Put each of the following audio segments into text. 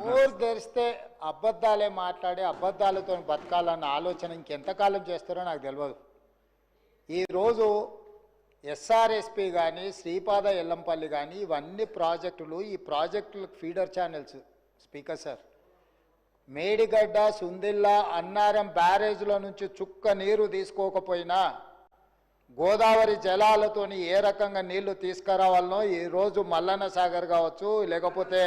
నోరు తెరిస్తే అబద్ధాలే మాట్లాడి అబద్ధాలతో బతకాలన్న ఆలోచన ఇంకెంతకాలం చేస్తారో నాకు తెలియదు ఈరోజు ఎస్ఆర్ఎస్పి కానీ శ్రీపాద ఎల్లంపల్లి కానీ ఇవన్నీ ప్రాజెక్టులు ఈ ప్రాజెక్టులకు feeder channels. Speaker sir Medigadda Sundilla Annaram బ్యారేజ్ల నుంచి చుక్క నీరు తీసుకోకపోయినా గోదావరి జలాలతోని ఏ రకంగా నీళ్ళు తీసుకురావాలనో ఈరోజు మల్లన్న సాగర్ కావచ్చు లేకపోతే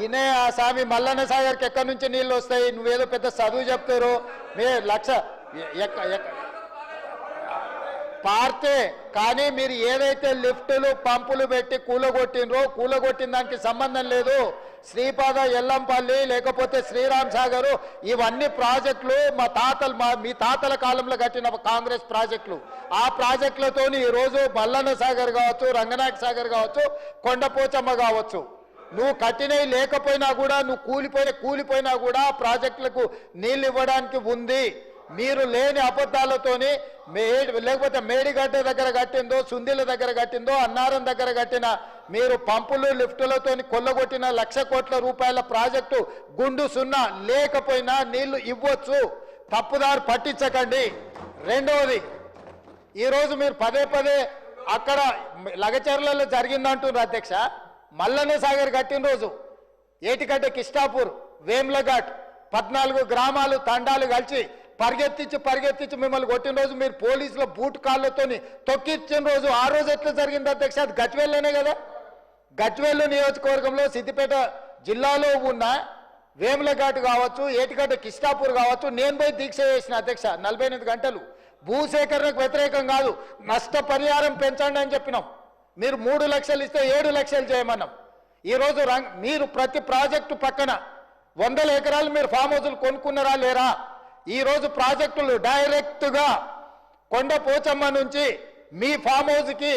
ఈయనే ఆ స్వామి మల్లన్న సాగర్కి ఎక్కడి నుంచి నీళ్ళు వస్తాయి? నువ్వేదో పెద్ద చదువు చెప్తారు? మీ లక్ష ఎ- పార్తే కానీ మీరు ఏదైతే లిఫ్టులు పంపులు పెట్టి కూలగొట్టినరో కూలగొట్టిన దానికి సంబంధం లేదు. శ్రీపాద ఎల్లంపల్లి లేకపోతే శ్రీరామ్ సాగరు ఇవన్నీ ప్రాజెక్టులు మా తాతలు మా మీ తాతల కాలంలో కట్టిన కాంగ్రెస్ ప్రాజెక్టులు. ఆ ప్రాజెక్టులతో ఈరోజు మల్లన్న సాగర్ కావచ్చు రంగనాయక సాగర్ కావచ్చు కొండపోచమ్మ కావచ్చు. నువ్వు కట్టినవి లేకపోయినా కూడా నువ్వు కూలిపోయిన కూలిపోయినా కూడా ప్రాజెక్టులకు నీళ్ళు ఇవ్వడానికి ఉంది. మీరు లేని అబద్ధాలతోని మే లేకపోతే మేడిగడ్డ దగ్గర కట్టిందో సుందిల దగ్గర కట్టిందో అన్నారం దగ్గర కట్టిన మీరు పంపులు లిఫ్టులతో కొల్లగొట్టిన లక్ష కోట్ల రూపాయల ప్రాజెక్టు గుండు సున్నా లేకపోయినా నీళ్ళు ఇవ్వచ్చు. తప్పుదారు పట్టించకండి. రెండవది ఈరోజు మీరు పదే పదే అక్కడ లగచర్లలో జరిగిందంటున్నారు అధ్యక్ష. మల్లన్న సాగర్ కట్టిన రోజు ఏటికడ్డ కిష్టాపూర్ వేమ్లఘాట్ పద్నాలుగు గ్రామాలు తండాలు కలిసి పరిగెత్తించి పరిగెత్తించి మిమ్మల్ని కొట్టిన రోజు మీరు పోలీసుల బూట్ కాళ్ళతోని తొక్కిచ్చిన రోజు ఆ రోజు ఎట్లా జరిగింది అధ్యక్ష? అది గజ్వేల్లోనే కదా? గజ్వేల్ నియోజకవర్గంలో సిద్దిపేట జిల్లాలో ఉన్న వేములఘాట్ కావచ్చు ఏటిగడ్డ కిష్టాపూర్ కావచ్చు నేను పోయి దీక్ష చేసిన అధ్యక్ష నలభై ఎనిమిది గంటలు. భూసేకరణకు వ్యతిరేకం కాదు నష్టపరిహారం పెంచండి అని చెప్పినాం. మీరు మూడు లక్షలు ఇస్తే ఏడు లక్షలు చేయమన్నాం. ఈరోజు రంగ్ మీరు ప్రతి ప్రాజెక్టు పక్కన వందల ఎకరాలు మీరు ఫామ్ హౌజులు కొనుక్కున్నారా లేరా? ఈరోజు ప్రాజెక్టులు డైరెక్ట్గా కొండ పోచమ్మ నుంచి మీ ఫామ్ హౌస్కి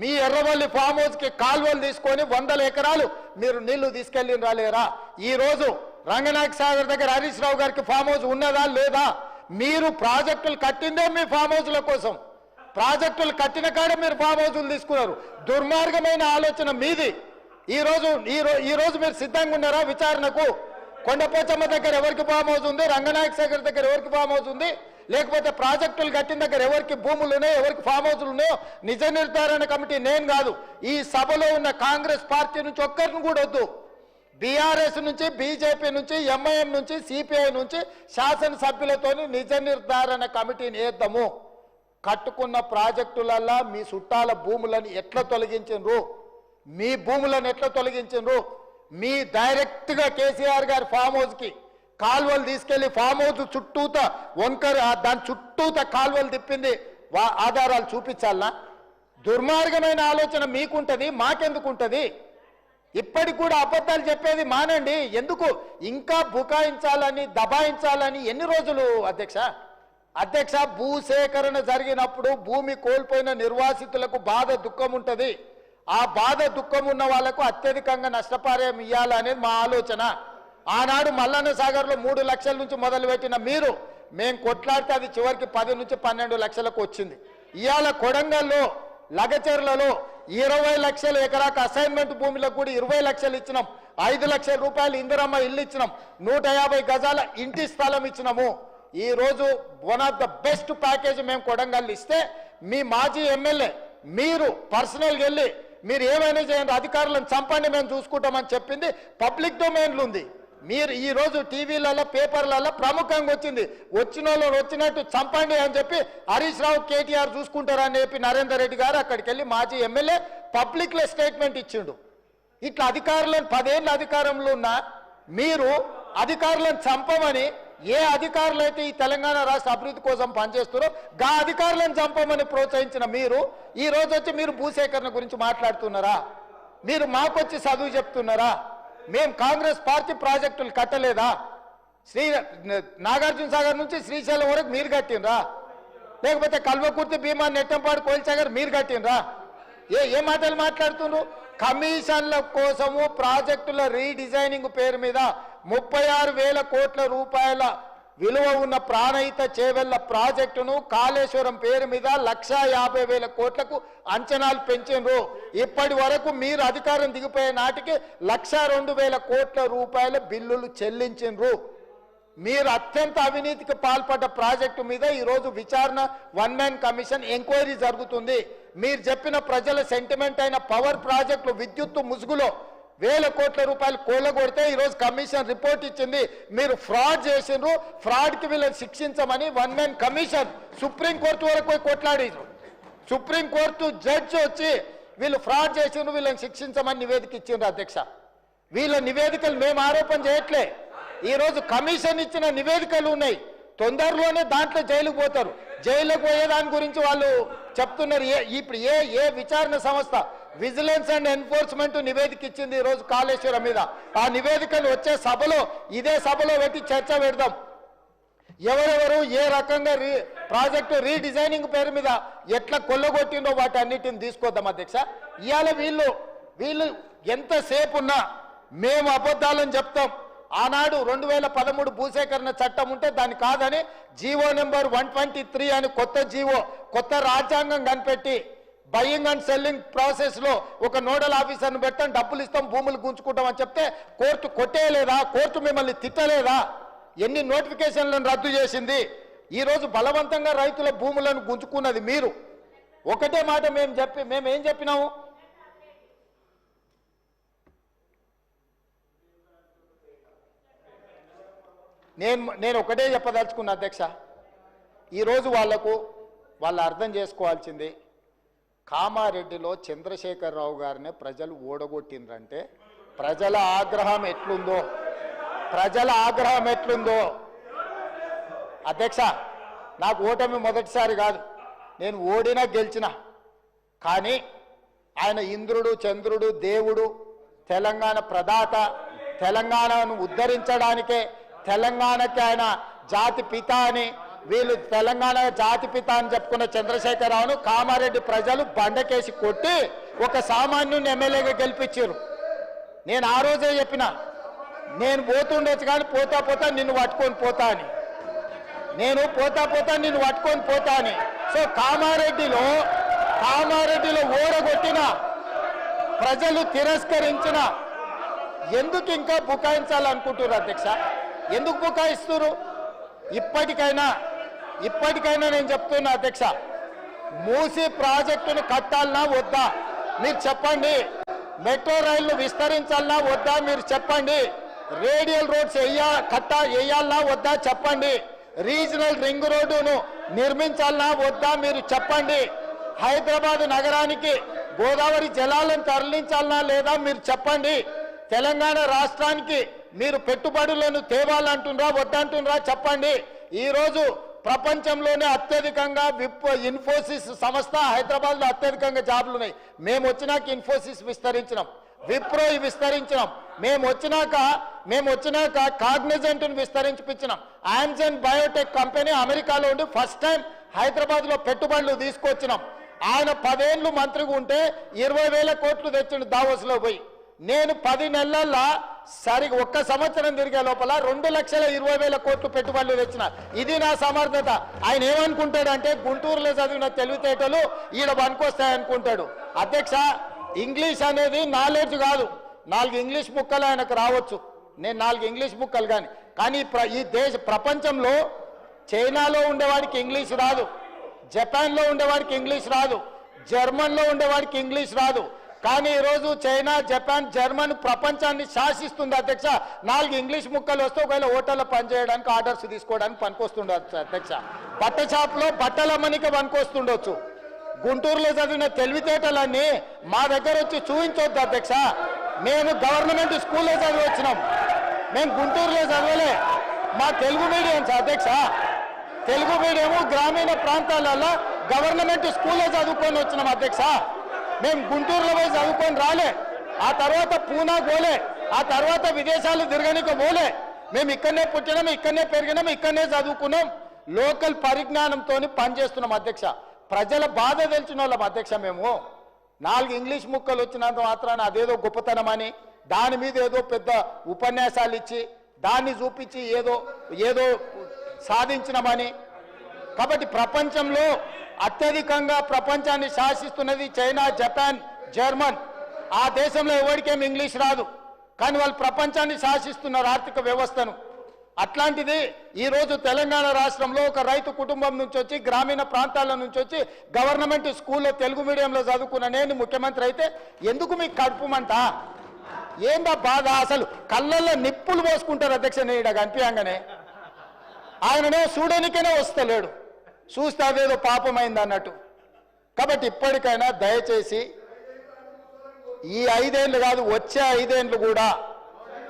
మీ ఎర్రవల్లి ఫామ్ హౌస్కి కాల్వలు తీసుకొని వందల ఎకరాలు మీరు నీళ్ళు తీసుకెళ్ళిన రాలేరా ఈ రోజు రంగనాయక సాగర్ దగ్గర హరీష్ రావు గారికి ఫామ్ హౌస్ ఉన్నదా లేదా? మీరు ప్రాజెక్టులు కట్టిందే మీ ఫామ్ హౌస్ల కోసం. ప్రాజెక్టులు కట్టిన కాడ మీరు ఫామ్ హౌసులు తీసుకున్నారు. దుర్మార్గమైన ఆలోచన మీది. ఈ రోజు ఈ రోజు మీరు సిద్ధంగా ఉన్నారా విచారణకు? కొండపోచమ్మ దగ్గర ఎవరికి ఫామ్ హౌస్ ఉంది? రంగనాయక సాగర్ దగ్గర ఎవరికి ఫామ్ హౌస్ ఉంది? లేకపోతే ప్రాజెక్టులు కట్టిన దగ్గర ఎవరికి భూములు ఉన్నాయో ఎవరికి ఫామ్ హౌసులు ఉన్నాయో? నిజ నిర్ధారణ కమిటీ నేను కాదు. ఈ సభలో ఉన్న కాంగ్రెస్ పార్టీ నుంచి ఒక్కరిని కూడా వద్దు. బీఆర్ఎస్ నుంచి బీజేపీ నుంచి ఎంఐఎం నుంచి సిపిఐ నుంచి శాసనసభ్యులతోని నిజ నిర్ధారణ కమిటీని వేద్దాము. కట్టుకున్న ప్రాజెక్టులల్లా మీ చుట్టాల భూములను ఎట్లా తొలగించిండ్రు? మీ భూములను ఎట్లా తొలగించిండ్రు? మీ డైరెక్ట్గా కేసీఆర్ గారి ఫామ్ హౌస్కి కాలువలు తీసుకెళ్ళి ఫామ్ హౌస్ చుట్టూత వంకర దాని చుట్టూత కాలువలు తిప్పింది వా ఆధారాలు చూపించాలనా దుర్మార్గమైన ఆలోచన మీకుంటుంది మాకెందుకు ఉంటుంది ఇప్పటికి కూడా అబద్ధాలు చెప్పేది మానండి. ఎందుకు? ఇంకా బుకాయించాలని దబాయించాలని ఎన్ని రోజులు అధ్యక్ష? అధ్యక్ష భూసేకరణ జరిగినప్పుడు భూమి కోల్పోయిన నిర్వాసితులకు బాధ దుఃఖం ఉంటుంది. ఆ బాధ దుఃఖం ఉన్న వాళ్ళకు అత్యధికంగా నష్టపరిహారం ఇవ్వాలనేది మా ఆలోచన. ఆనాడు మల్లన్న సాగర్లో మూడు లక్షల నుంచి మొదలుపెట్టిన మీరు మేము కొట్లాడితే అది చివరికి పది నుంచి పన్నెండు లక్షలకు వచ్చింది. ఇవాళ కొడంగల్లో లగచెర్లలో ఇరవై లక్షల ఎకరాకు అసైన్మెంట్ భూమిలకు కూడా ఇరవై లక్షలు ఇచ్చినాం. ఐదు లక్షల రూపాయలు ఇందిరమ్మ ఇల్లు ఇచ్చినాం. నూట యాభై గజాల ఇంటి స్థలం ఇచ్చినాము. ఈరోజు one of the best package మేము కొడంగల్ ఇస్తే మీ మాజీ ఎమ్మెల్యే మీరు పర్సనల్గా వెళ్ళి మీరు ఏమైనా చేయండి అధికారులను చంపండి మేము చూసుకుంటామని చెప్పింది. పబ్లిక్ డొమైన్లు ఉంది. మీరు ఈరోజు టీవీలలో పేపర్లలో ప్రముఖంగా వచ్చింది. వచ్చిన వాళ్ళు వచ్చినట్టు చంపండి అని చెప్పి హరీష్ రావు కేటీఆర్ చూసుకుంటారని చెప్పి నరేందర్ రెడ్డి గారు అక్కడికి వెళ్ళి మాజీ ఎమ్మెల్యే పబ్లిక్లో స్టేట్మెంట్ ఇచ్చిండు. ఇట్లా అధికారులను పదేళ్ళ అధికారంలో ఉన్న మీరు అధికారులను చంపమని ఏ అధికారులు అయితే ఈ తెలంగాణ రాష్ట్ర అభివృద్ధి కోసం పనిచేస్తారో గా అధికారులను చంపమని ప్రోత్సహించిన మీరు ఈ రోజు వచ్చి మీరు భూసేకరణ గురించి మాట్లాడుతున్నారా? మీరు మాకొచ్చి చదువు చెప్తున్నారా? మేము కాంగ్రెస్ పార్టీ ప్రాజెక్టులు కట్టలేదా? శ్రీ నాగార్జున సాగర్ నుంచి శ్రీశైలం వరకు మీరు కట్టినరా లేకపోతే కల్వకుర్తి భీమా నెట్టంపాడు కోల్సాగర్ మీరు కట్టినరా ఏ ఏ మాటలు మాట్లాడుతున్నారు కమిషన్ల కోసము ప్రాజెక్టుల రీడిజైనింగ్ పేరు మీద ముప్పై ఆరు వేల కోట్ల రూపాయల విలువ ఉన్న ప్రాణహిత చేవెళ్ళ ప్రాజెక్టును కాళేశ్వరం పేరు మీద లక్షా యాభై వేల కోట్లకు అంచనాలు పెంచిండ్రు. ఇప్పటి వరకు మీరు అధికారం దిగిపోయే నాటికి లక్షా రెండు వేల కోట్ల రూపాయల బిల్లులు చెల్లించిండ్రు. మీరు అత్యంత అవినీతికి పాల్పడ్డ ప్రాజెక్టు మీద ఈరోజు విచారణ వన్ మ్యాన్ కమిషన్ ఎంక్వైరీ జరుగుతుంది. మీరు చెప్పిన ప్రజల సెంటిమెంట్ అయిన పవర్ ప్రాజెక్టులు విద్యుత్తు ముసుగులో వేల కోట్ల రూపాయలు కూలగొడితే ఈరోజు కమిషన్ రిపోర్ట్ ఇచ్చింది. మీరు ఫ్రాడ్ చేసిండ్రు ఫ్రాడ్కి వీళ్ళని శిక్షించమని one man commission supreme court వరకు పోయి కొట్లాడిండ్రు సుప్రీంకోర్టు జడ్జి వచ్చి వీళ్ళు ఫ్రాడ్ చేసిండ్రు వీళ్ళని శిక్షించమని నివేదిక ఇచ్చిండ్రు అధ్యక్ష. వీళ్ళ నివేదికలు మేము ఆరోపణ చేయట్లే. ఈరోజు కమిషన్ ఇచ్చిన నివేదికలు ఉన్నాయి. తొందరలోనే దాంట్లో జైలుకు పోతారు. జైలుకు పోయే దాని గురించి వాళ్ళు చెప్తున్నారు. ఏ ఇప్పుడు ఏ ఏ విచారణ సంస్థ విజిలెన్స్ అండ్ ఎన్ఫోర్స్మెంట్ నివేదిక ఇచ్చింది ఈరోజు కాళేశ్వరం మీద. ఆ నివేదికను వచ్చే సభలో ఇదే సభలో పెట్టి చర్చ పెడదాం. ఎవరెవరు ఏ రకంగా రీ ప్రాజెక్టు రీడిజైనింగ్ పేరు మీద ఎట్లా కొల్లగొట్టిందో వాటి అన్నిటిని తీసుకొద్దాం అధ్యక్ష. ఇవాళ వీళ్ళు వీళ్ళు ఎంతసేపు ఉన్నా మేము అబద్ధాలని చెప్తాం. ఆనాడు రెండు వేల పదమూడు భూసేకరణ చట్టం ఉంటే దాన్ని కాదని GO number one twenty three అని కొత్త జీవో కొత్త రాజ్యాంగం కనిపెట్టి బయింగ్ అండ్ సెల్లింగ్ ప్రాసెస్లో ఒక నోడల్ ఆఫీసర్ని పెడతాం డబ్బులు ఇస్తాం భూములు గుంజుకుంటాం అని చెప్తే కోర్టు కొట్టేయలేదా? కోర్టు మిమ్మల్ని తిట్టలేదా? ఎన్ని నోటిఫికేషన్లను రద్దు చేసింది? ఈరోజు బలవంతంగా రైతుల భూములను గుంజుకున్నది మీరు. ఒకటే మాట మేము చెప్పి మేము ఏం చెప్పినాము? నేను నేను ఒకటే చెప్పదలుచుకున్నా అధ్యక్ష. ఈరోజు వాళ్ళకు వాళ్ళు అర్థం చేసుకోవాల్సింది. కామారెడ్డిలో చంద్రశేఖరరావు గారిని ప్రజలు ఓడగొట్టిండ్రంటే ప్రజల ఆగ్రహం ఎట్లుందో? ప్రజల ఆగ్రహం ఎట్లుందో? అధ్యక్ష నాకు ఓటమి మొదటిసారి కాదు. నేను ఓడినా గెలిచిన. కానీ ఆయన ఇంద్రుడు చంద్రుడు దేవుడు తెలంగాణ ప్రదాత తెలంగాణను ఉద్ధరించడానికే తెలంగాణకి ఆయన జాతి పిత అని వీళ్ళు తెలంగాణ జాతిపిత అని చెప్పుకున్న చంద్రశేఖరరావును కామారెడ్డి ప్రజలు బండకేసి కొట్టి ఒక సామాన్యుని ఎమ్మెల్యేగా గెలిపించారు. నేను ఆ రోజే చెప్పిన నేను పోతుండొచ్చు కానీ పోతా పోతా నిన్ను పట్టుకొని పోతా అని. నేను పోతా పోతా నిన్ను పట్టుకొని పోతా అని. సో కామారెడ్డిలో కామారెడ్డిలో ఓడగొట్టిన ప్రజలు తిరస్కరించిన ఎందుకు ఇంకా బుకాయించాలనుకుంటున్నారు అధ్యక్ష? ఎందుకు బుకాయిస్తున్నారు? ఇప్పటికైనా ఇప్పటికైనా నేను చెప్తున్నా అధ్యక్ష మూసి ప్రాజెక్టును కట్టాలనా వద్దా? మీరు చెప్పండి. మెట్రో రైళ్ళు విస్తరించాలనా వద్దా? మీరు చెప్పండి. రేడియల్ రోడ్స్ వేయా కట్టా వేయాలనా వద్దా? చెప్పండి. రీజనల్ రింగ్ రోడ్డును నిర్మించాలనా వద్దా? మీరు చెప్పండి. హైదరాబాద్ నగరానికి గోదావరి జలాలను తరలించాలనా లేదా? మీరు చెప్పండి. తెలంగాణ రాష్ట్రానికి మీరు పెట్టుబడులను తేవాలంటుండ్రా వద్దంటుండ్రా చెప్పండి. ఈరోజు ప్రపంచంలోనే అత్యధికంగా విప్ ఇన్ఫోసిస్ సంస్థ హైదరాబాద్లో అత్యధికంగా జాబులు ఉన్నాయి. మేము వచ్చినాక ఇన్ఫోసిస్ విస్తరించినాం. విప్రో విస్తరించినాం. మేము వచ్చినాక మేము వచ్చినాక కాగ్నిజెంట్ను విస్తరించిపించినాం. ఆంజన్ బయోటెక్ కంపెనీ అమెరికాలో ఉండి ఫస్ట్ టైం హైదరాబాద్లో పెట్టుబడులు తీసుకొచ్చినాం. ఆయన పదేళ్ళు మంత్రిగా ఉంటే ఇరవై వేల కోట్లు తెచ్చిండు దావోస్లో పోయి. నేను పది నెలల్లో సరి ఒక్క సంవత్సరం తిరిగే లోపల రెండు లక్షల ఇరవై వేల కోట్లు పెట్టుబడులు తెచ్చిన. ఇది నా సమర్థత. ఆయన ఏమనుకుంటాడంటే గుంటూరులో చదివిన తెలివితేటలు ఈడ పనికొస్తాయనుకుంటాడు. అధ్యక్ష ఇంగ్లీష్ అనేది నాలెడ్జ్ కాదు. నాలుగు ఇంగ్లీష్ ముక్కలు ఆయనకు రావచ్చు. నేను నాలుగు ఇంగ్లీష్ ముక్కలు కానీ కానీ ప్ర- ఈ దేశ ప్రపంచంలో చైనాలో ఉండేవాడికి ఇంగ్లీష్ రాదు. జపాన్లో ఉండేవాడికి ఇంగ్లీష్ రాదు. జర్మన్లో ఉండేవాడికి ఇంగ్లీష్ రాదు. కానీ ఈరోజు చైనా జపాన్ జర్మన్ ప్రపంచాన్ని శాసిస్తుంది అధ్యక్ష. నాలుగు ఇంగ్లీష్ ముక్కలు వస్తే ఒకవేళ హోటల్లో పనిచేయడానికి ఆర్డర్స్ తీసుకోవడానికి పనికొస్తుండొచ్చు అధ్యక్ష. బట్ట షాప్లో బట్టల మనిక పనికొస్తుండొచ్చు. గుంటూరులో చదివిన తెలివితేటలన్నీ మా దగ్గర వచ్చి చూపించొద్దు అధ్యక్ష. మేము గవర్నమెంట్ స్కూల్లో చదివి వచ్చినాం. మేము గుంటూరులో చదవలే. మా తెలుగు మీడియం అధ్యక్ష. తెలుగు మీడియము గ్రామీణ ప్రాంతాలలో గవర్నమెంట్ స్కూల్లో చదువుకొని వచ్చినాం అధ్యక్ష. మేము గుంటూరులో పోయి చదువుకొని రాలే. ఆ తర్వాత పూనా పోలే. ఆ తర్వాత విదేశాలు తిరగనిక పోలే. మేము ఇక్కడనే పుట్టినాం ఇక్కడనే పెరిగినాం ఇక్కడనే చదువుకున్నాం. లోకల్ పరిజ్ఞానంతో పనిచేస్తున్నాం అధ్యక్ష. ప్రజల బాధ తెలిసిన వాళ్ళం అధ్యక్ష మేము. నాలుగు ఇంగ్లీష్ ముక్కలు వచ్చినంత మాత్రాన అదేదో గొప్పతనం అని దాని మీద ఏదో పెద్ద ఉపన్యాసాలు ఇచ్చి దాన్ని చూపించి ఏదో ఏదో సాధించినమని. కాబట్టి ప్రపంచంలో అత్యధికంగా ప్రపంచాన్ని శాసిస్తున్నది చైనా జపాన్ జర్మన్. ఆ దేశంలో ఎవరికేం ఇంగ్లీష్ రాదు. కానీ వాళ్ళు ప్రపంచాన్ని శాసిస్తున్నారు ఆర్థిక వ్యవస్థను. అట్లాంటిది ఈరోజు తెలంగాణ రాష్ట్రంలో ఒక రైతు కుటుంబం నుంచి వచ్చి గ్రామీణ ప్రాంతాల నుంచి వచ్చి గవర్నమెంట్ స్కూల్లో తెలుగు మీడియంలో చదువుకున్న నేను ముఖ్యమంత్రి అయితే ఎందుకు మీకు కడుపుమంట ఏందా బాధ? అసలు కళ్ళల్లో నిప్పులు పోసుకుంటారు అధ్యక్ష నేను కనిపించగానే ఆయననే చూడనికేనే వస్తలేడు. చూస్తే అదేదో పాపమైంది అన్నట్టు. కాబట్టి ఇప్పటికైనా దయచేసి ఈ ఐదేండ్లు కాదు వచ్చే ఐదేండ్లు కూడా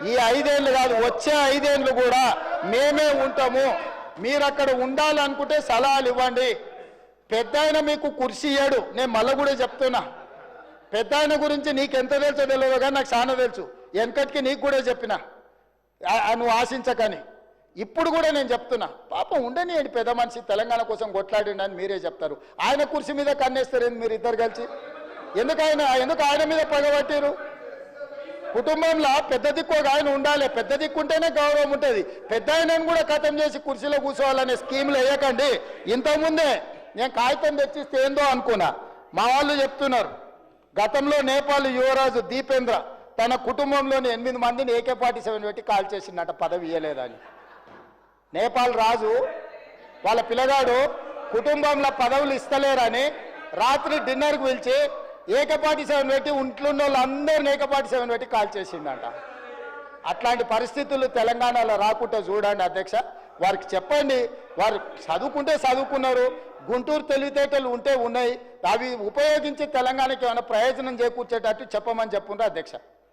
ఈ ఐదేండ్లు కాదు వచ్చే ఐదేండ్లు కూడా మేమే ఉంటాము. మీరు అక్కడ ఉండాలనుకుంటే సలహాలు ఇవ్వండి. పెద్ద ఆయన మీకు కుర్చీ ఇయ్యాడు. నేను మళ్ళీ కూడా చెప్తున్నా. పెద్ద ఆయన గురించి నీకు ఎంత తెలుసో తెలియదు కానీ నాకు చాలా తెలుసు. వెనకటికి నీకు కూడా చెప్పిన. నువ్వు ఆశించకని. ఇప్పుడు కూడా నేను చెప్తున్నా పాపం ఉండనియండి పెద్ద మనిషి తెలంగాణ కోసం కొట్లాడండి అని మీరే చెప్తారు. ఆయన కుర్చీ మీద కన్నేస్తారు మీరు ఇద్దరు కలిసి? ఎందుకు ఆయన ఎందుకు ఆయన మీద పగబట్టారు కుటుంబంలో పెద్ద దిక్కు ఒక ఆయన ఉండాలి పెద్ద దిక్కు ఉంటేనే గౌరవం ఉంటుంది. పెద్ద ఆయనను కూడా ఖతం చేసి కుర్చీలో కూర్చోవాలనే స్కీమ్లు వేయకండి. ఇంతకుముందే నేను కాగితం తెచ్చిస్తే ఏందో అనుకున్నా. మా వాళ్ళు చెప్తున్నారు గతంలో నేపాల్ యువరాజు దీపేంద్ర తన కుటుంబంలోని ఎనిమిది మందిని ఏకే పార్టీ సెవెన్ పెట్టి కాల్ చేసిందట పదవి ఇయ్యలేదని. నేపాల్ రాజు వాళ్ళ పిల్లగాడు కుటుంబంలో పదవులు ఇస్తలేరని రాత్రి డిన్నర్కి పిలిచి ఏకపాటి సెవెన్ పెట్టి ఇంట్లో ఉన్న వాళ్ళందరిని ఏకపాటి సెవెన్ పెట్టి కాల్ చేసిందంట అట్లాంటి పరిస్థితులు తెలంగాణలో రాకుండా చూడండి అధ్యక్ష. వారికి చెప్పండి. వారు చదువుకుంటే చదువుకున్నారు. గుంటూరు తెలివితేటలు ఉంటే ఉన్నాయి. అవి ఉపయోగించి తెలంగాణకి ఏమైనా ప్రయోజనం చేకూర్చేటట్టు చెప్పమని చెప్పుండ్రు అధ్యక్ష.